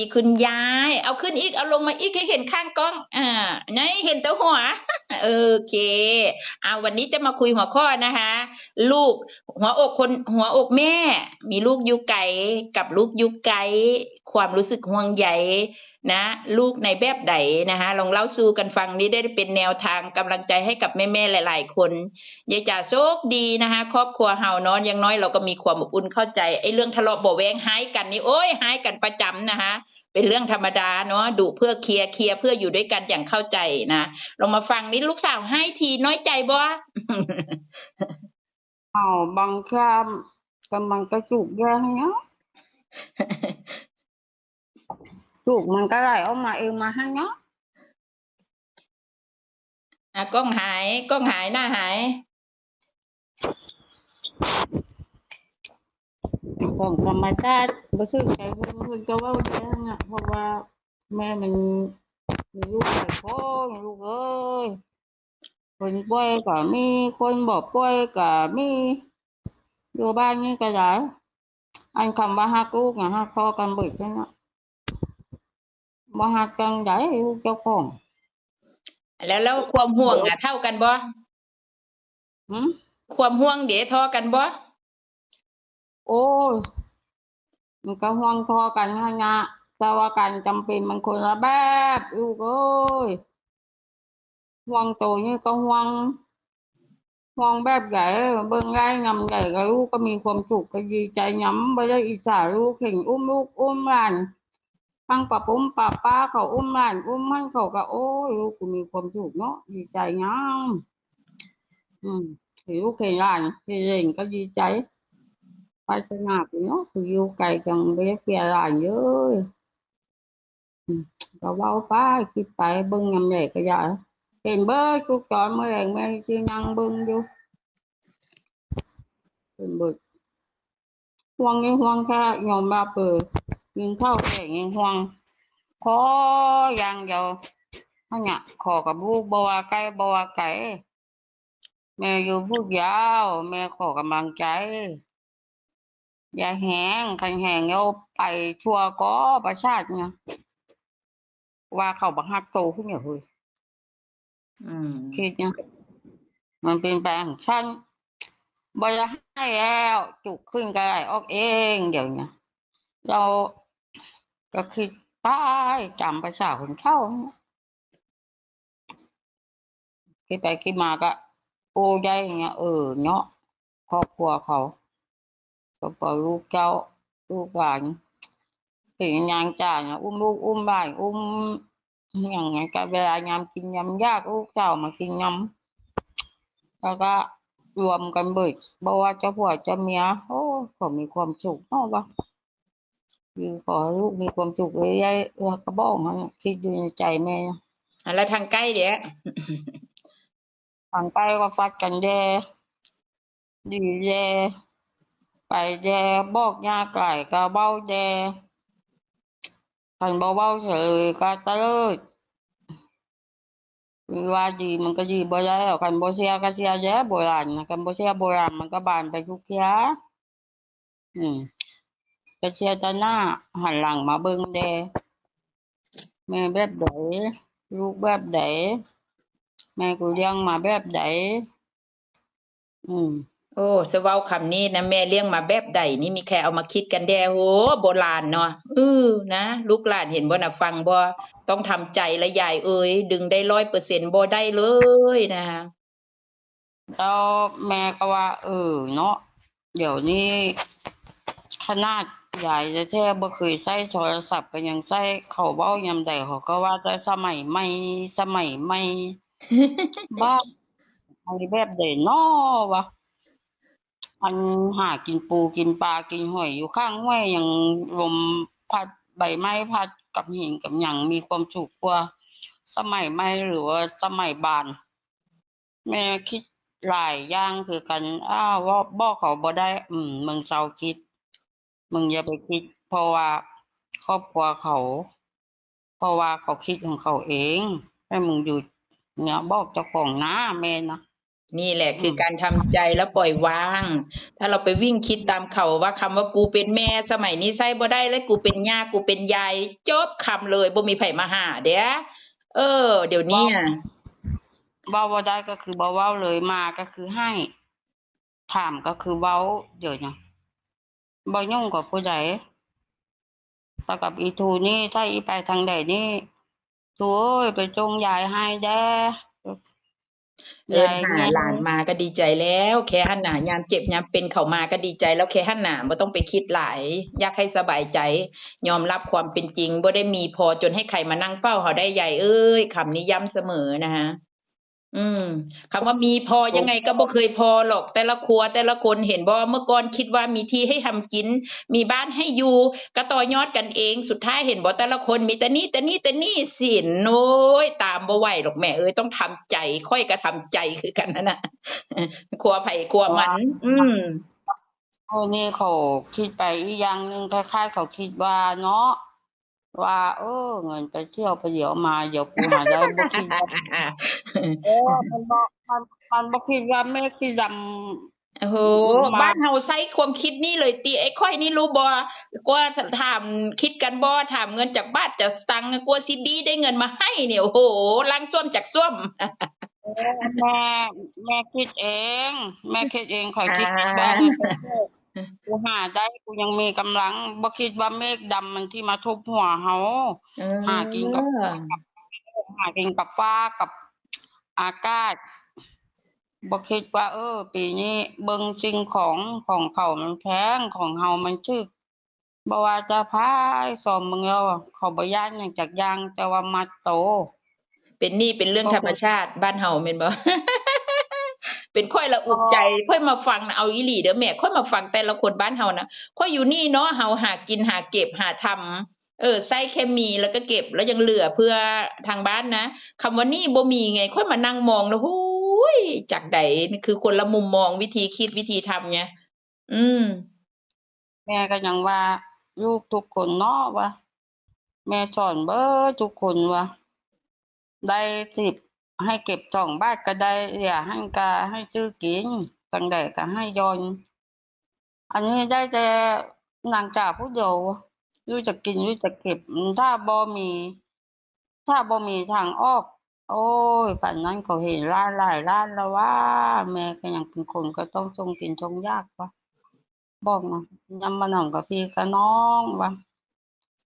ดีคุณยาย เอาขึ้นอีก เอาลงมาอีกให้เห็นข้างกล้อง อ่าไหนเห็นตัวหัว โอเคเอาวันนี้จะมาคุยหัวข้อนะคะ ลูกหัวอกคนหัวอกแม่ มีลูกยุคไก่กับลูกยุคไก่ความรู้สึกห่วงใย นะลูกในแบบใดนะคะลองเล่าสู่กันฟังนี้ได้เป็นแนวทางกำลังใจให้กับแม่ๆหลาย ๆ คนยายจ๋าโชคดีนะคะครอบครัวเฮาเนอนอย่างน้อยเราก็มีความอบอุ่นเข้าใจไอ้เรื่องทะเลาะเบาแวงหายกันนี่โอ้ยหายกันประจำนะคะเป็นเรื่องธรรมดาเนาะดุเพื่อเคลียร์เคลียร์เพื่ออยู่ด้วยกันอย่างเข้าใจนะลองมาฟังนี่ลูกสาวให้ทีน้อยใจบ่ Ờ, bằng cam còn bằng cái chụp ra nhá chụp bằng cái này ông mà em mà hay nhá อะกล้องหายกล้องหายหน้าหาย còn còn mà ta bữa xưa cái hương hương cho bao nhiêu nha hoặc là mẹ mình mình lúc phải có mình lúc ơi คนป่วยก็มีคนบ่ป่วยก็มีอยู่บ้านนี่ก็ได้อันคำว่าฮักลูกเนี่ยฮักพอกันเบิดจังเนาะ บ่ฮักกันได้ลูกเจ้าของแล้วแล้วความห่วงอะเท่ากันบ่หืมความห่วงเดี๋ยวทอกันบ่โอ้ยมันก็ห่วงทอกันฮะนะแต่ว่าการจำเป็นมันคนละแบบลูกเอ้ยห่วงโตนี่ก็ห่วงห่วงแบบใหญ่เบิ่งไล่นำใหญ่กับลูกก็มีความสุขก็ดีใจย้ำไปได้อิจฉาลูกเห็นอุ้มลูกอุ้มหลาน ทั้งป้าปุ้มป้าป้าเขาอุ้มหลานอุ้มให้เขาก็ โอ้ยลูกก็มีความสุขเนาะดีใจย้ำอืมเห็นลูกเห็นหลานเห็นเล่นก็ดีใจไปสนับเนาะคืออยู่ไกลกันไปเพียหลายเยอะอืมก็เว้าไปคิดไปเบิ่งยำใหญ่ก็ยาเห็นเบิดทุกตอนเมื่อแรงแม่ชื่นั่งเบิ่งอยู่เห็นเบิดห่วงยังห่วงแค่ยอมรับเปิด ยิงเข้าแก่ยังห่วงขออย่างเดียวเขาเนี่ยขอกับลูกบ่ว่าไกลบ่ว่าไกลแม่อยู่พูดยาว แม่ขอกำลังใจ อย่าแห้งคันแห้งเอาไปทั่วก็ประชาติเนี่ยว่าเขาบังคับโตขึ้นอย่างเฮ้ยอืมคิดเนี่ยมันเป็นแปลงฉันบ่อยให้แล้ว จุกขึ้นก็ได้ออกเองเดี๋ยวเนี้เรา ก็คิดไปจำประชาคนเช่าคิดไปคิดมาก็ โอ้ยอย่างเงี้ยเออเนาะครอบครัวเขาก็ปล่อยลูกเจ้าลูกหลานถึงยางจ่าเนี่ยอุ้มลูกอุ้มบ้านอุ้มอย่างไงก็เวลายามกินยำยากลูกเจ้ามากินยำแล้วก็รวมกันเบิดบอกว่าเจ้าผัวเจ้าเมียโอ้เขามีความสุขเนาะวะ คือขอให้ลูกมีความสุขเลยยายเออกระบอกมันคิดอยู่ในใจแม่อะแล้วทางใกล้เดี๋ยวทางใต้ก็ฟัดกันแดดีแดไปแดบอกยาไก่ก็เบ้าแดคันเบาเบาเฉยก็ตะเลิดคือว่าดีมันก็ดีบ่ได้หรอกคันบ่เสียก็เสียแย่โบราณนะคันบ่เสียโบราณมันก็บานไปทุกเที่ยอืม ก็เสียแต่หน้าหันหลังมาเบิ่งแดแม่แบบใดลูกแบบใดแม่กูเลี้ยงมาแบบใดอืมโอ้สเว้าคำนี้นะแม่เลี้ยงมาแบบใดนี่มีใครเอามาคิดกันแด้โหโบราณเนาะเออนะลูกหลานเห็นบ่นะฟังบ่ต้องทำใจละยายเอ้ยดึงได้ร้อยเปอร์เซ็นต์บ่ได้เลยนะคะแล้วแม่ก็ว่า เออเนาะเดี๋ยวนี้ขนาด ยายจะแท้บ่เคยใช้โทรศัพท์ก็ยังใช้เขาเว้ายามใดเขาก็ว่าแต่สมัยใหม่สมัยใหม่ บ้าไอแบบใดน้อวะอันหากินปูกินปลากินหอยอยู่ข้างห้วยยังลมพัดใบไม้พัดกับหินกับหยังมีความสุขกว่า สมัยใหม่หรือว่าสมัยบาน แม่คิดหลายอย่างคือกัน อ้าวว่าบ่เขาบ่ได้ อืมมึงเศร้าคิด มึงอย่าไปคิด เพราะว่าครอบครัวเขา เพราะว่าเขาคิดของเขาเอง ให้มึงอยู่เนี่ยบอกเจ้าของนะแม่นะนี่แหละคือมการทำใจแล้วปล่อยวาง ถ้าเราไปวิ่งคิดตามเขาว่าคำว่ากูเป็นแม่สมัยนี้ใส่บ่ได้แล้วกูเป็นย่ากูเป็นยายจบคำเลยบ่มีไผมาหา เด้อเออ เดี๋ยวเนี้เว้าบ่ได้ก็คือบ่เว้าเลยมาก็คือให้ ถามก็คือเว้าเดี๋ยวนะ บ่ยุ่งกับผู้ใดแต่กับอีทูนี่ถ้าอีไปทางใดนี่ทูเอ้ยไปจงยายให้แด้เอิ้นหาหลานมาก็ดีใจแล้ว แค่หันหน้ายามเจ็บยามเป็นเขามาก็ดีใจแล้วแค่หันหน้าบ่ต้องไปคิดหลายอยากให้สบายใจ ยอมรับความเป็นจริงบ่ได้มีพอจนให้ใครมานั่งเฝ้าเขาได้ใหญ่เอ้ยคำนี้ย้ำเสมอนะฮะ อืมคำว่ามีพอยังไงก็บ่เคยพอหรอกแต่ละครัว แต่ละคนเห็นบ่เมื่อก่อนคิดว่ามีที่ให้ทำกิน มีบ้านให้อยู่ก็ต่อยอดกันเองสุดท้ายเห็นบ่แต่ละคนมีแต่นี่แต่นี่แต่นี่สินโอ้ยตามบ่ไหวหรอกแม่เอ้ยต้องทำใจ ค่อยก็ทำใจคือกันนั่นน่ะครัวไผ่ครัวมัน อืมเออนี่เขาคิดไปอีกอย่างหนึ่งคล้ายๆเขาคิดว่าเนาะ ว่า เออ เงินไปเที่ยวไปเดี๋ยวมาเดี๋ยวกูหาได้บ่คิดว่าเออมันบ่มันมันบ่คิดว่าแม่สิดำโอ้โหมาบ้านเฮาใช้ความคิดนี่เลยติไอ้ค่อยนี่รู้บ่กว่าถามคิดกันบ่ถามเงินจากบ้านจากสตังค์กลัวสิดีได้เงินมาให้เนี่ยโอ้โหล้างส้วมจากส้วมแม่แม่คิดเอง แม่คิดเองขอยคิดอ่าว่า กูหาได้กูยังมีกำลังบ่คิดว่าเมฆดำมันที่มาทุบหัวเฮาเออหากินกับหากินกับฟ้ากับอากาศบ่คิดว่า เออ ปีนี้เบิ่งสิ่งของของเขามันแพงของเฮามันจึกบ่ว่าจะพายสอมเมืองแล้วอะเขาบ่ย่านหยังจากอยางแต่ว่ามัดโต เป็นหนี่เป็นเรื่องโอ้โหธรรมชาติบ้านเฮาแม่นบ่ เป็นค่อยละอุกใจค่อยมาฟังนะเอาอีหลีเด้อแม่ค่อยมาฟังแต่ละคนบ้านเฮานะค่อยอยู่นี่เนาะเฮาหากินหาเก็บหาทำเออใส่เคมีแล้วก็เก็บแล้วยังเหลือเพื่อทางบ้านนะคำว่านี่บ่มีไง ค่อยมานั่งมองแล้วหูยจากใดนี่คือคนละมุมมองวิธีคิดวิธีทำไงอืม แม่ก็ยังว่า ลูกทุกคนเนาะว่าแม่สอนเบิดทุกคนว่าได้สิบ ให้เก็บสองบาทก็ได้อย่าให้กาให้ซื้อกินตั้งใดก็ให้ยนอันนี้ได้แต่นางจ่าผู้เดียวรู้จะกินรู้จะเก็บ ถ้าบ่มี ถ้าบ่มีทางออก โอ้ยป่านนั้นเขาเห็นร้านหลายร้านแล้วว่า แม่ก็ยังเป็นคนก็ต้องทรงกินทรงยากวะบอกนะยำมะหน่องกับพี่กับน้องวะ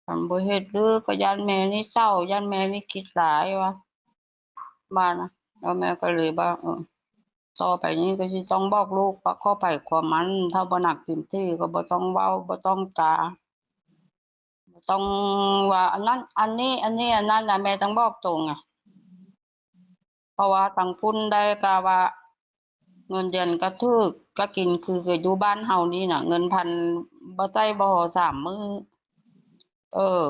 คันบ่เฮ็ดหรือก็ย่านแม่นี่เศร้าย่านแม่นี่คิดหลายวะ บ้านนะแล้วแม่ก็เลยว่าเออต่อไปนี้ก็สิต้องบอกลูกว่าข้อไปความมันถ้าบ่หนักเต็มที่ก็บ่ต้องเว้าบ่ต้องจาบ่ต้องว่าอันนั้น อันนี้ อันนี้อันนั้นนะแม่ต้องบอกตรงอะเพราะว่าตังพุ่นได้ก็ว่า เงินเดือนก็ถึกก็กินคือคืออยู่บ้านเฮานี่น่ะ เงินพันบ่ใช้บ่อสามมือเออ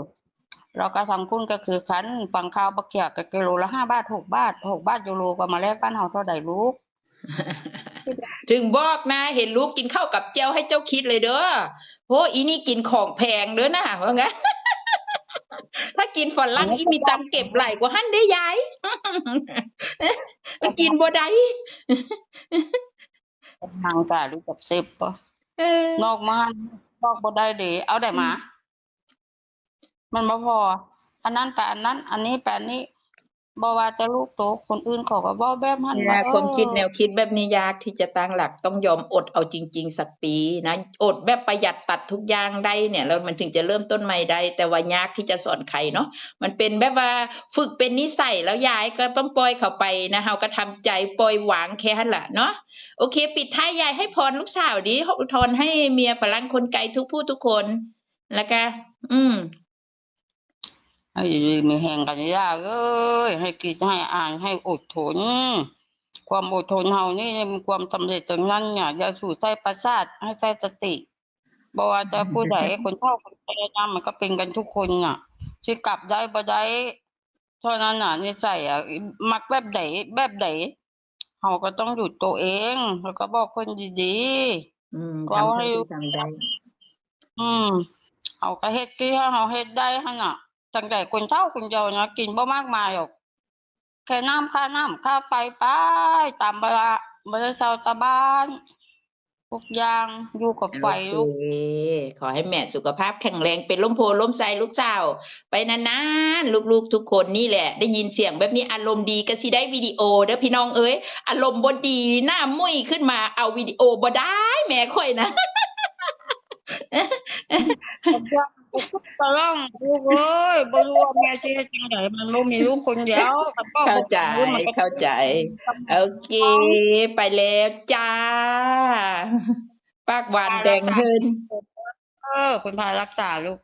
แล้วก็ทางพุ่นก็คือคันฟังข่าวบักเขียก็กิโลละห้าบาทหกบาทหกบาทยูโรก็มาแลกบ้านเฮาเท่าใดลูก ถึงบอกนะ เห็นลูกกินข้าวกับเจียวให้เจ้าคิดเลยเด้อโหอีนี่กินของแพงเด้อนะว่างั้นถ้ากินฝรั่งอีมีตังค์เก็บไหลกว่าหั่นได้ยายมันกินบ่ได้ทางการู้จักเซฟปะเออนอกมานอกบ่ได้เดะเอาได้มา มันบ่พอ อันนั้นไปอันนั้น อันนี้ไปอันนี้บ่ว่าจะลูกโตคนอื่นเขาก็บ่แบบหันเนี่ยว่าความคิดแนเออวคิดแบบนี้ยากที่จะตั้งหลักต้องยอมอดเอาจริง ๆ สักปีนะอดแบบประหยัดตัดทุกอย่างได้เนี่ยแล้วมันถึงจะเริ่มต้นใหม่ได้ แต่ว่ายากที่จะสอนใครเนาะมันเป็นแบบว่าฝึกเป็นนิสัยแล้วยายก็ต้องปล่อยเขาไปนะเฮาก็ทำใจปล่อยวางแค่นั้นแหละเนาะโอเค ปิดท้ายยายให้พรลูกสาวดิอุทธรณ์ให้เมียฝรั่งคนไกลทุกผู้ทุกคนแล้วก็อืม ให้ดีมีแห่งกันยากเอ้ยให้คิดให้อ่านให้อดทน ความอดทนเฮานี่มีความสำเร็จตรงนั้นเนี่ยอย่าสู่ใส่ประสาทให้ใส่สติบ่ว่าแต่ผู้ใดคนเฒ่าคนแก่นะมันก็เป็นกันทุกคนน่ะสิกลับได้บ่ได้เท่านั้นน่ะนิสัยอะมักแบบใดแบบใดเฮาก็ต้องหยุดตัวเอง แล้วก็บอกคนดีอืมก็ทำให้ให้ทำได้ๆอืมเฮาก็เฮ็ดที่เฮาเฮ็ดได้หั่นน่ะ จังไดคนเฒ่าคนเดียวนะกินบ่มากมายหรอกแค่น้ำค่าน้ำค่าไฟไปตามเวลาไม่ได้เศร้าตาบ้านทุกอย่างอยู่กับไฟลูกขอให้แม่สุขภาพแข็งแรงเป็นล้มโพล้มไซลูกสาว ไปนานๆลูกๆทุกคนนี่แหละ ได้ยินเสียงแบบนี้อารมณ์ดีก็สิได้วิดีโอเด้อพี่น้องเอ้ยอารมณ์บดีหน้ามุ้ยขึ้นมาเอาวิดีโอบ่ได้แม่ค่อยนะ ตะล่องลูกเอ้ยบ่รู้ว่าแม่สิเฮ็ดจังไดมันบ่มีลูกคนเดียวกับพ่อเข้าใจบ่รู้มันก็เข้าใจ โอเค ไปแล้วจ้า ปากหวานแดงเฮินเออ คุณพารักษาลูก